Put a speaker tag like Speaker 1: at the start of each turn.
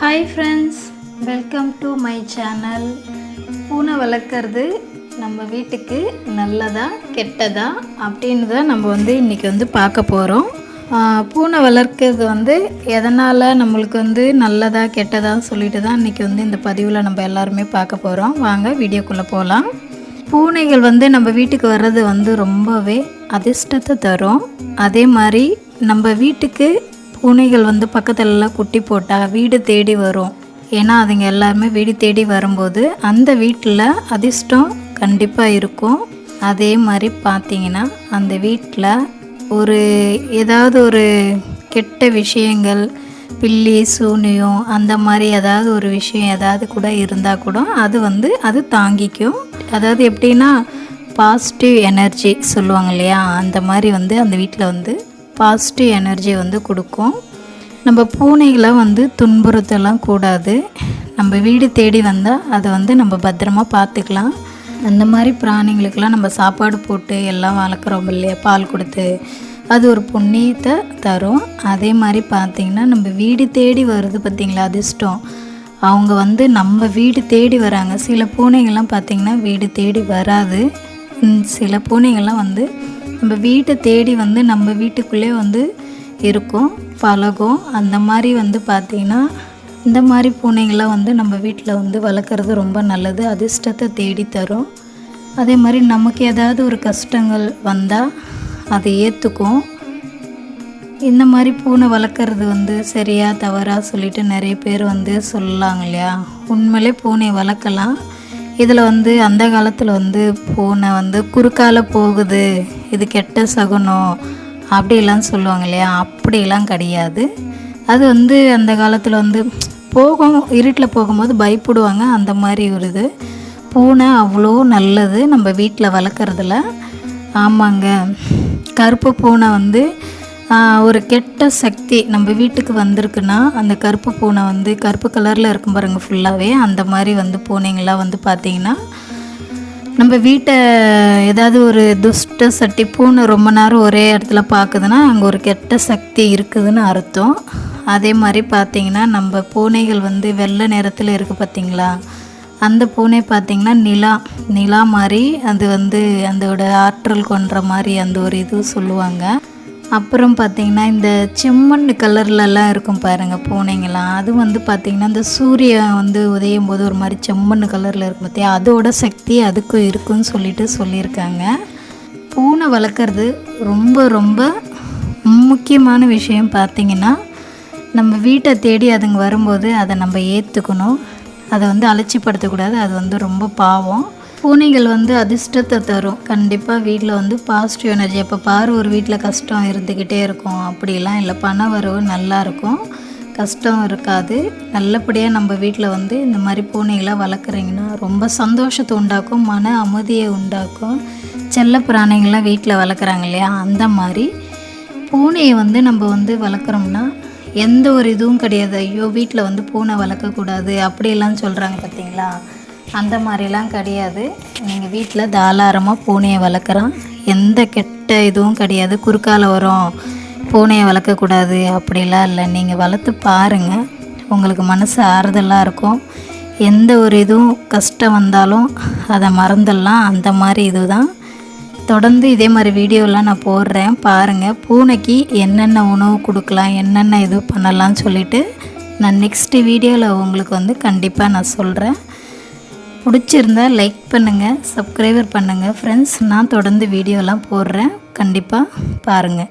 Speaker 1: Hi friends welcome to my channel பூனை வளர்க்குறது நம்ம வீட்டுக்கு நல்லதா கெட்டதா அப்படின்னு தான் நம்ம வந்து இன்றைக்கி வந்து பார்க்க போகிறோம் பூனை வளர்க்குறது வந்து எதனால் நம்மளுக்கு வந்து நல்லதா கெட்டதா சொல்லிட்டு தான் இன்றைக்கி வந்து இந்த பதிவில் நம்ம எல்லாருமே பார்க்க போகிறோம் வாங்க வீடியோக்குள்ளே போகலாம் பூனைகள் வந்து நம்ம வீட்டுக்கு வர்றது வந்து ரொம்பவே அதிர்ஷ்டத்தை தரும். அதே மாதிரி நம்ம வீட்டுக்கு பூனைகள் வந்து பக்கத்துலலாம் குட்டி போட்டால் வீடு தேடி வரும். ஏன்னா அதுங்க எல்லாருமே வீடு தேடி வரும்போது அந்த வீட்டில் அதிர்ஷ்டம் கண்டிப்பாக இருக்கும். அதே மாதிரி பார்த்திங்கன்னா அந்த வீட்டில் ஒரு ஏதாவது ஒரு கெட்ட விஷயங்கள் பில்லி சூனியம் அந்த மாதிரி ஏதாவது ஒரு விஷயம் ஏதாவது கூட இருந்தால் கூட அது வந்து அது தாங்கிக்கும். அதாவது எப்படின்னா பாசிட்டிவ் எனர்ஜி சொல்லுவாங்க இல்லையா? அந்த மாதிரி வந்து அந்த வீட்டில் வந்து பாசிட்டிவ் எனர்ஜி வந்து கொடுக்கும். நம்ம பூனைகளை வந்து துன்புறுத்தலாம் கூடாது. நம்ம வீடு தேடி வந்தால் அதை வந்து நம்ம பத்திரமா பார்த்துக்கலாம். அந்த மாதிரி பிராணிங்களுக்கெல்லாம் நம்ம சாப்பாடு போட்டு எல்லாம் வளர்க்குறோம் இல்லையா? பால் கொடுத்து அது ஒரு புண்ணியத்தை தரும். அதே மாதிரி பார்த்திங்கன்னா நம்ம வீடு தேடி வருது பார்த்திங்களா? அதிர்ஷ்டம் அவங்க வந்து நம்ம வீடு தேடி வராங்க. சில பூனைகள்லாம் பார்த்திங்கன்னா வீடு தேடி வராது. சில பூனைகள்லாம் வந்து நம்ம வீட்டை தேடி வந்து நம்ம வீட்டுக்குள்ளே வந்து இருக்கும் பழகும் அந்த மாதிரி வந்து பார்த்திங்கன்னா இந்த மாதிரி பூனைகள்லாம் வந்து நம்ம வீட்டில் வந்து வளர்க்குறது ரொம்ப நல்லது அதிர்ஷ்டத்தை தேடி தரும். அதே மாதிரி நமக்கு ஏதாவது ஒரு கஷ்டங்கள் வந்தால் அதை ஏற்றுக்கும் இந்த மாதிரி பூனை வளர்க்குறது வந்து சரியா தவறா சொல்லிட்டு நிறைய பேர் வந்து சொல்லலாங்க இல்லையா? உண்மையிலே பூனை வளர்க்கலாம். இதில் வந்து அந்த காலத்தில் வந்து பூனை வந்து குறுக்கால போகுது இது கெட்ட சகுனம் அப்படிலாம் சொல்லுவாங்க இல்லையா? அப்படிலாம் கிடையாது. அது வந்து அந்த காலத்தில் வந்து போகும் இருட்டில் போகும்போது பயப்படுவாங்க. அந்த மாதிரி ஒரு இது. பூனை அவ்வளோ நல்லது. நம்ம வீட்டில் வளர்க்குறதுல. ஆமாங்க. கருப்பு பூனை வந்து ஒரு கெட்ட சக்தி நம்ம வீட்டுக்கு வந்திருக்குன்னா அந்த கருப்பு பூனை வந்து கருப்பு கலரில் இருக்கும் பாருங்கள் ஃபுல்லாகவே அந்த மாதிரி வந்து பூனைங்களாம் வந்து பார்த்தீங்கன்னா நம்ம வீட்டை ஏதாவது ஒரு துஷ்ட சட்டி பூனை ரொம்ப நேரம் ஒரே இடத்துல பார்க்குதுன்னா அங்கே ஒரு கெட்ட சக்தி இருக்குதுன்னு அர்த்தம். அதே மாதிரி பார்த்தீங்கன்னா நம்ம பூனைகள் வந்து வெள்ளை நிறத்தில் இருக்குது பார்த்தீங்களா அந்த பூனை பார்த்திங்கன்னா நிலா நிலா மாதிரி அது வந்து அதோட ஆற்றல் கொன்ற மாதிரி அந்த ஒரு இது சொல்லுவாங்க. அப்புறம் பார்த்திங்கன்னா இந்த செம்மண் கலர்லலாம் இருக்கும் பாருங்கள் பூனைங்களாம் அது வந்து பார்த்திங்கன்னா இந்த சூரியன் வந்து உதயம் போது ஒரு மாதிரி செம்மண் கலரில் இருக்கும் பார்த்தியா அதோட சக்தி அதுக்கும் இருக்குன்னு சொல்லிட்டு சொல்லியிருக்காங்க. பூனை வளர்க்குறது ரொம்ப ரொம்ப முக்கியமான விஷயம் பார்த்திங்கன்னா நம்ம வீட்டை தேடி அதுங்க வரும்போது அதை நம்ம ஏற்றுக்கணும் அதை வந்து அலட்சிப்படுத்தக்கூடாது. அது வந்து ரொம்ப பாவம். பூனைகள் வந்து அதிர்ஷ்டத்தை தரும். கண்டிப்பாக வீட்டில் வந்து பாசிட்டிவ் எனர்ஜி அப்போ பாரு ஒரு வீட்டில் கஷ்டம் இருந்துக்கிட்டே இருக்கும். அப்படிலாம் இல்லை. பண வரவு நல்லா இருக்கும். கஷ்டம் இருக்காது. நல்லபடியாக நம்ம வீட்டில் வந்து இந்த மாதிரி பூனைகளை வளர்க்குறீங்கன்னா ரொம்ப சந்தோஷத்தை உண்டாக்கும் மன அமைதியை உண்டாக்கும். செல்ல பிராணிகள்லாம் வீட்டில் வளர்க்குறாங்க இல்லையா? அந்த மாதிரி பூனையை வந்து நம்ம வந்து வளர்க்குறோம்னா எந்த ஒரு இதுவும் கிடையாது. ஐயோ வீட்டில் வந்து பூனை வளர்க்கக்கூடாது. அப்படியெல்லாம் சொல்கிறாங்க பார்த்தீங்களா அந்த மாதிரிலாம் கிடையாது. நீங்கள் வீட்டில் தாராளமாக பூனையை வளர்க்குறோம். எந்த கெட்ட இதுவும் கிடையாது. குறுக்கால வரும் பூனையை வளர்க்கக்கூடாது அப்படிலாம் இல்லை. நீங்கள் வளர்த்து பாருங்கள் உங்களுக்கு மனசு ஆறுதலாக இருக்கும். எந்த ஒரு இதுவும் கஷ்டம் வந்தாலும் அதை மறந்துடலாம். அந்த மாதிரி இது தான் தொடர்ந்து இதே மாதிரி வீடியோலாம் நான் போடுறேன். பாருங்கள் பூனைக்கு என்னென்ன உணவு கொடுக்கலாம் என்னென்ன இது பண்ணலாம்னு சொல்லிவிட்டு நான் நெக்ஸ்ட்டு வீடியோவில் உங்களுக்கு வந்து கண்டிப்பாக நான் சொல்கிறேன் பிடிச்சிருந்தா லைக் பண்ணுங்கள் சப்ஸ்கிரைபர் பண்ணுங்கள் ஃப்ரெண்ட்ஸ் நான் தொடர்ந்து வீடியோலாம் போடுறேன். கண்டிப்பாக பாருங்கள்